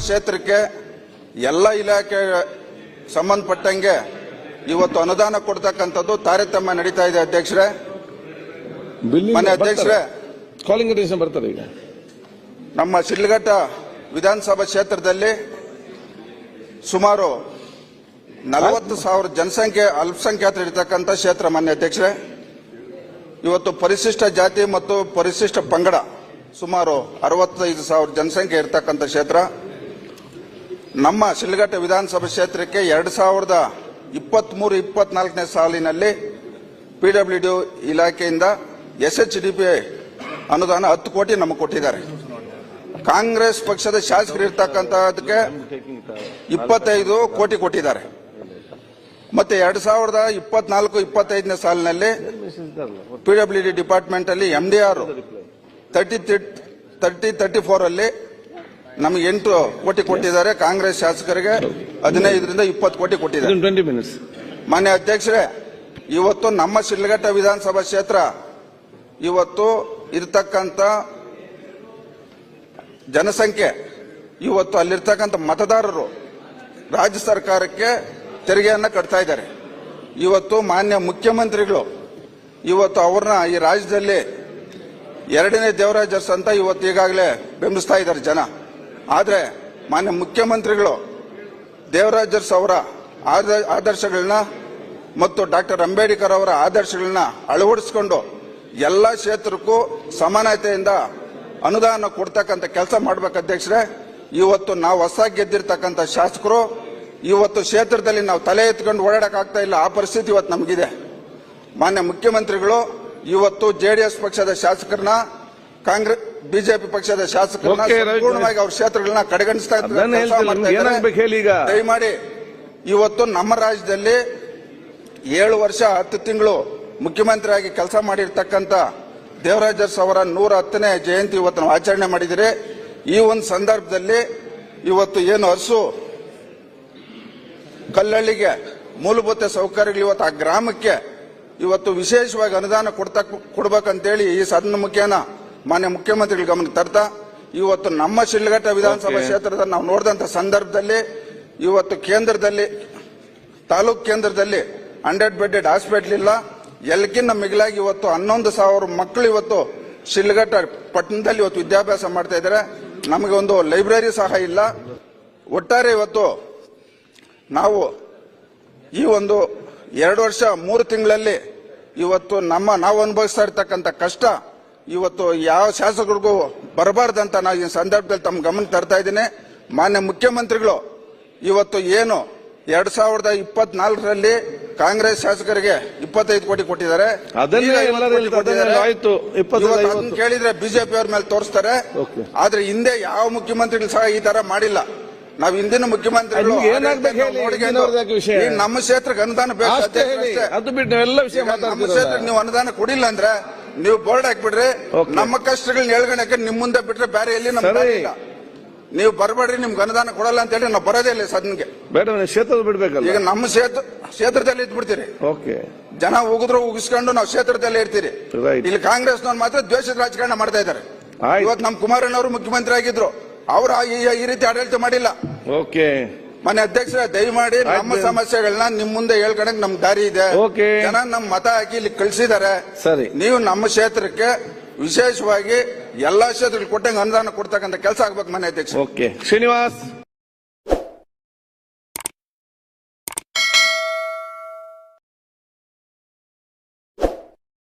ಕ್ಷೇತ್ರಕ್ಕೆ ಎಲ್ಲ ಇಲಾಖೆ ಸಂಬಂಧಪಟ್ಟಂಗೆ ಇವತ್ತು ಅನುದಾನ ಕೊಡ್ತಕ್ಕಂಥದ್ದು ತಾರತಮ್ಯ ನಡೀತಾ ಇದೆ ಅಧ್ಯಕ್ಷರೇ. ಮನೆ ಅಧ್ಯಕ್ಷರೇ. ಬರ್ತಾರೆ. ಈಗ. ನಮ್ಮ ಶಿಡ್ಲಘಟ್ಟ ವಿಧಾನಸಭಾ ಕ್ಷೇತ್ರದಲ್ಲಿ ಸುಮಾರು ನಲವತ್ತು ಸಾವಿರ ಜನಸಂಖ್ಯೆ ಅಲ್ಪಸಂಖ್ಯಾತರು ಇರತಕ್ಕಂಥ ಕ್ಷೇತ್ರ ಮಾನ್ಯ ಅಧ್ಯಕ್ಷರೇ. ಇವತ್ತು ಪರಿಶಿಷ್ಟ ಜಾತಿ ಮತ್ತು ಪರಿಶಿಷ್ಟ ಪಂಗಡ ಸುಮಾರು ಅರವತ್ತೈದು ಸಾವಿರ ಜನಸಂಖ್ಯೆ ಇರತಕ್ಕಂಥ ಕ್ಷೇತ್ರ. ನಮ್ಮ ಶಿಲ್ಘಟ್ಟ ವಿಧಾನಸಭಾ ಕ್ಷೇತ್ರಕ್ಕೆ ಎರಡು ಸಾವಿರದ ಇಪ್ಪತ್ಮೂರು, ಇಪ್ಪತ್ನಾಲ್ಕನೇ ಸಾಲಿನಲ್ಲಿ ಪಿಡಬ್ಲ್ಯೂ ಡಿ ಇಲಾಖೆಯಿಂದ ಎಸ್ ಎಚ್ ಡಿ ಪಿ ಅನುದಾನ ಹತ್ತು ಕೋಟಿ ನಮಗೆ ಕೊಟ್ಟಿದ್ದಾರೆ. ಕಾಂಗ್ರೆಸ್ ಪಕ್ಷದ ಶಾಸಕರು ಇರ್ತಕ್ಕಂಥದಕ್ಕೆ ಇಪ್ಪತ್ತೈದು ಕೋಟಿ ಕೊಟ್ಟಿದ್ದಾರೆ. ಮತ್ತೆ ಎರಡ್ ಸಾವಿರದ ಇಪ್ಪತ್ನಾಲ್ಕು, ಇಪ್ಪತ್ತೈದನೇ ಸಾಲಿನಲ್ಲಿ ಪಿಡಬ್ಲ್ಯೂ ಡಿ ಡಿಪಾರ್ಟ್ಮೆಂಟ್ ಅಲ್ಲಿ M D R thirty thirty thirty four ಅಲ್ಲಿ ನಮಗೆ ಎಂಟು ಕೋಟಿ ಕೊಟ್ಟಿದ್ದಾರೆ ಕಾಂಗ್ರೆಸ್ ಶಾಸಕರಿಗೆ ಹದಿನೈದರಿಂದ ಇಪ್ಪತ್ತು ಕೋಟಿ ಕೊಟ್ಟಿದ್ದಾರೆ ಮಾನ್ಯ ಅಧ್ಯಕ್ಷರೇ ಇವತ್ತು ನಮ್ಮ ಶಿಡ್ಲಘಟ್ಟ ವಿಧಾನಸಭಾ ಕ್ಷೇತ್ರ ಇವತ್ತು ಇರ್ತಕ್ಕಂಥ ಜನಸಂಖ್ಯೆ ಇವತ್ತು ಅಲ್ಲಿರ್ತಕ್ಕಂಥ ಮತದಾರರು ರಾಜ್ಯ ಸರ್ಕಾರಕ್ಕೆ ತೆರಿಗೆಯನ್ನ ಕಟ್ತಾ ಇದ್ದಾರೆ. ಇವತ್ತು ಮಾನ್ಯ ಮುಖ್ಯಮಂತ್ರಿಗಳು ಇವತ್ತು ಅವ್ರನ್ನ ಈ ರಾಜ್ಯದಲ್ಲಿ ಎರಡನೇ ದೇವರಾಜರ್ಸ್ ಅಂತ ಇವತ್ತು ಈಗಾಗಲೇ ಬೆಂಬಲಿಸ್ತಾ ಇದ್ದಾರೆ ಜನ. ಆದ್ರೆ ಮಾನ್ಯ ಮುಖ್ಯಮಂತ್ರಿಗಳು ದೇವರಾಜರ್ಸ್ ಅವರ ಆದ- ಆದರ್ಶಗಳನ್ನ ಮತ್ತು ಡಾಕ್ಟರ್ ಅಂಬೇಡ್ಕರ್ ಅವರ ಆದರ್ಶಗಳನ್ನ ಅಳವಡಿಸಿಕೊಂಡು ಎಲ್ಲ ಕ್ಷೇತ್ರಕ್ಕೂ ಸಮಾನತೆಯಿಂದ ಅನುದಾನ ಕೊಡ್ತಕ್ಕಂಥ ಕೆಲಸ ಮಾಡ್ಬೇಕು ಅಧ್ಯಕ್ಷರೇ. ಇವತ್ತು ನಾವು ಹೊಸ ಗೆದ್ದಿರ್ತಕ್ಕಂಥ ಶಾಸಕರು, ಇವತ್ತು ಕ್ಷೇತ್ರದಲ್ಲಿ ನಾವು ತಲೆ ಎತ್ಕೊಂಡು ಓಡಾಡಕ್ಕಾಗ್ತಾ ಇಲ್ಲ, ಆ ಪರಿಸ್ಥಿತಿ ಇವತ್ತು ನಮಗಿದೆ. ಮಾನ್ಯ ಮುಖ್ಯಮಂತ್ರಿಗಳು, ಇವತ್ತು ಜೆಡಿಎಸ್ ಪಕ್ಷದ ಶಾಸಕರನ್ನ ಕಾಂಗ್ರೆಸ್ ಬಿಜೆಪಿ ಪಕ್ಷದ ಶಾಸಕರನ್ನ Okay, ರವಿ- ಸಂಪೂರ್ಣವಾಗಿ ಅವ್ರ ಕ್ಷೇತ್ರಗಳನ್ನ ಕಡೆಗಣಿಸ್ತಾ ಇದ್ದಾರೆ, ಅದನ್ನ ಕೆಲ್ಸ ಹೇಳ್ತಿಲ್ಲ, ಮಾಡ್ತಾ ಇದ್ದಾರೆ. ಏನಾಗ್ಬೇಕು ಹೇಳಿ ಈಗ? ದಯಮಾಡಿ ಇವತ್ತು ನಮ್ಮ ರಾಜ್ಯದಲ್ಲಿ ಏಳು ವರ್ಷ ಹತ್ತು ತಿಂಗಳು ಮುಖ್ಯಮಂತ್ರಿಯಾಗಿ ಕೆಲಸ ಮಾಡಿರ್ತಕ್ಕಂಥ ದೇವರಾಜರ್ಸ್ ಅವರ ನೂರ ಹತ್ತನೇ ಜಯಂತಿ ಇವತ್ತು ನಾವು ಆಚರಣೆ ಮಾಡಿದರೆ ಈ ಒಂದು ಸಂದರ್ಭದಲ್ಲಿ ಇವತ್ತು ಏನು ಹಸು ಕಲ್ಲಳ್ಳಿಗೆ ಮೂಲಭೂತ ಸೌಕರ್ಯಗಳು ಇವತ್ತು ಆ ಗ್ರಾಮಕ್ಕೆ ಇವತ್ತು ವಿಶೇಷವಾಗಿ ಅನುದಾನ ಕೊಡ್ತಾ ಕೊಡ್ಬೇಕಂತೇಳಿ ಈ ಸದನ ಮುಖೇನ ಮಾನ್ಯ ಮುಖ್ಯಮಂತ್ರಿಗಳ ಗಮನಕ್ಕೆ ತರ್ತಾ ಇವತ್ತು ನಮ್ಮ ಶಿಲ್ಘಟ್ಟ ವಿಧಾನಸಭಾ ಕ್ಷೇತ್ರದ ನಾವು ನೋಡಿದಂತ ಸಂದರ್ಭದಲ್ಲಿ ಇವತ್ತು ಕೇಂದ್ರದಲ್ಲಿ ತಾಲೂಕ್ ಕೇಂದ್ರದಲ್ಲಿ ಹಂಡ್ರೆಡ್ ಬೆಡ್ಡೆಡ್ ಹಾಸ್ಪಿಟಲ್ ಇಲ್ಲ. ಎಲ್ಲಕ್ಕಿಂತ ಮಿಗಿಲಾಗಿ ಇವತ್ತು ಹನ್ನೊಂದು ಸಾವಿರ ಮಕ್ಕಳು ಇವತ್ತು ಶಿಲ್ಘಟ್ಟ ಪಟ್ಟಣದಲ್ಲಿ ಇವತ್ತು ವಿದ್ಯಾಭ್ಯಾಸ ಮಾಡ್ತಾ ಇದ್ದಾರೆ. ನಮಗೆ ಒಂದು ಲೈಬ್ರರಿ ಸಹ ಇಲ್ಲ. ಒಟ್ಟಾರೆ ಇವತ್ತು ನಾವು ಈ ಒಂದು ಎರಡು ವರ್ಷ ಮೂರು ತಿಂಗಳಲ್ಲಿ ಇವತ್ತು ನಮ್ಮ ನಾವು ಅನುಭವಿಸ್ತಾ ಇರ್ತಕ್ಕಂಥ ಕಷ್ಟ ಇವತ್ತು ಯಾವ ಶಾಸಕರಿಗೂ ಬರಬಾರ್ದಂತ ನಾನು ಈ ಸಂದರ್ಭದಲ್ಲಿ ತಮ್ಮ ಗಮನ ತರ್ತಾ ಇದ್ದೀನಿ. ಮಾನ್ಯ ಮುಖ್ಯಮಂತ್ರಿಗಳು ಇವತ್ತು ಏನು ಎರಡ್ ಸಾವಿರದ ಇಪ್ಪತ್ನಾಲ್ಕರಲ್ಲಿ ಕಾಂಗ್ರೆಸ್ ಶಾಸಕರಿಗೆ ಇಪ್ಪತ್ತೈದು ಕೋಟಿ ಕೊಟ್ಟಿದ್ದಾರೆ. ಕೇಳಿದ್ರೆ ಬಿಜೆಪಿ ಅವ್ರ ಮೇಲೆ ತೋರಿಸ್ತಾರೆ. ಆದ್ರೆ ಹಿಂದೆ ಯಾವ ಮುಖ್ಯಮಂತ್ರಿಗಳು ಸಹ ಈ ತರ ಮಾಡಿಲ್ಲ. ನಾವು ಹಿಂದಿನ ಮುಖ್ಯಮಂತ್ರಿಗಳು ನಮ್ಮ ಕ್ಷೇತ್ರಕ್ಕೆ ಅನುದಾನ ಬೇಕು ನಮ್ಮ ಕ್ಷೇತ್ರಕ್ಕೆ ನೀವು ಅನುದಾನ ಕೊಡಿಲ್ಲ ಅಂದ್ರೆ ನೀವು ಬೋರ್ಡ್ ಹಾಕ್ಬಿಡ್ರಿ. ನಮ್ಮ ಕಷ್ಟಗಳನ್ನ ಹೇಳ್ಗಣಕ್ಕೆ ನಿಮ್ ಮುಂದೆ ಬಿಟ್ರೆ ಬೇರೆ ಎಲ್ಲಿ ನಮ್ಮ ಸರಿ. ದಾರಿ ಇಲ್ಲ ನೀವು ಬರಬೇಡ್ರಿ ನಿಮ್ಗೆ ಅನುದಾನ ಕೊಡಲ್ಲ ಅಂತ ಹೇಳಿ ನಾವು ಬರೋದೇ ಇಲ್ಲ ಸದನ್ಗೆ ಬೇಡ ಕ್ಷೇತ್ರದ ಬಿಡ್ಬೇಕಲ್ಲ ಈಗ ನಮ್ಮ ಕ್ಷೇತ್ರ ಕ್ಷೇತ್ರದಲ್ಲಿ ಇದ್ಬಿಡ್ತೀರಿ. ಓಕೆ ಜನ ಉಗಿದ್ರು ಉಗಿಸ್ಕೊಂಡು ನಾವು ಕ್ಷೇತ್ರದಲ್ಲಿ ಇರ್ತೀರಿ. Right. ಇಲ್ಲಿ ಕಾಂಗ್ರೆಸ್ನವ್ರು ಮಾತ್ರ ದ್ವೇಷದ ರಾಜಕಾರಣ ಮಾಡ್ತಾ ಇದ್ದಾರೆ. ಆಯ್ತು. ಇವತ್ತು ನಮ್ಮ ಕುಮಾರಣ್ಣವರು ಮುಖ್ಯಮಂತ್ರಿ ಆಗಿದ್ರು ಅವ್ರು ಈ- ಈ ರೀತಿ ಆಡಳಿತ ಮಾಡಿಲ್ಲ. ಓಕೆ ಮನೆ ಅಧ್ಯಕ್ಷರ ದಯಮಾಡಿ ನಮ್ಮ. ಸಮಸ್ಯೆಗಳನ್ನ ನಿಮ್ ಮುಂದೆ ಹೇಳ್ಕೊಂಡ್ ನಮ್ ದಾರಿ ಇದೆ. ಜನ ನಮ್ ಮತ ಹಾಕಿ ಇಲ್ಲಿ ಕಳ್ಸಿದ್ದಾರೆ ಸರಿ. ನೀವು ನಮ್ಮ ಕ್ಷೇತ್ರಕ್ಕೆ ವಿಶೇಷವಾಗಿ ಎಲ್ಲಾ ಕ್ಷೇತ್ರಗಳು ಕೊಟ್ಟಂಗೆ ಅನುದಾನ ಕೊಡ್ತಕ್ಕಂಥ ಕೆಲಸ ಆಗ್ಬೇಕು ಮನೆ ಅಧ್ಯಕ್ಷ ಓಕೆ ಶ್ರೀನಿವಾಸ್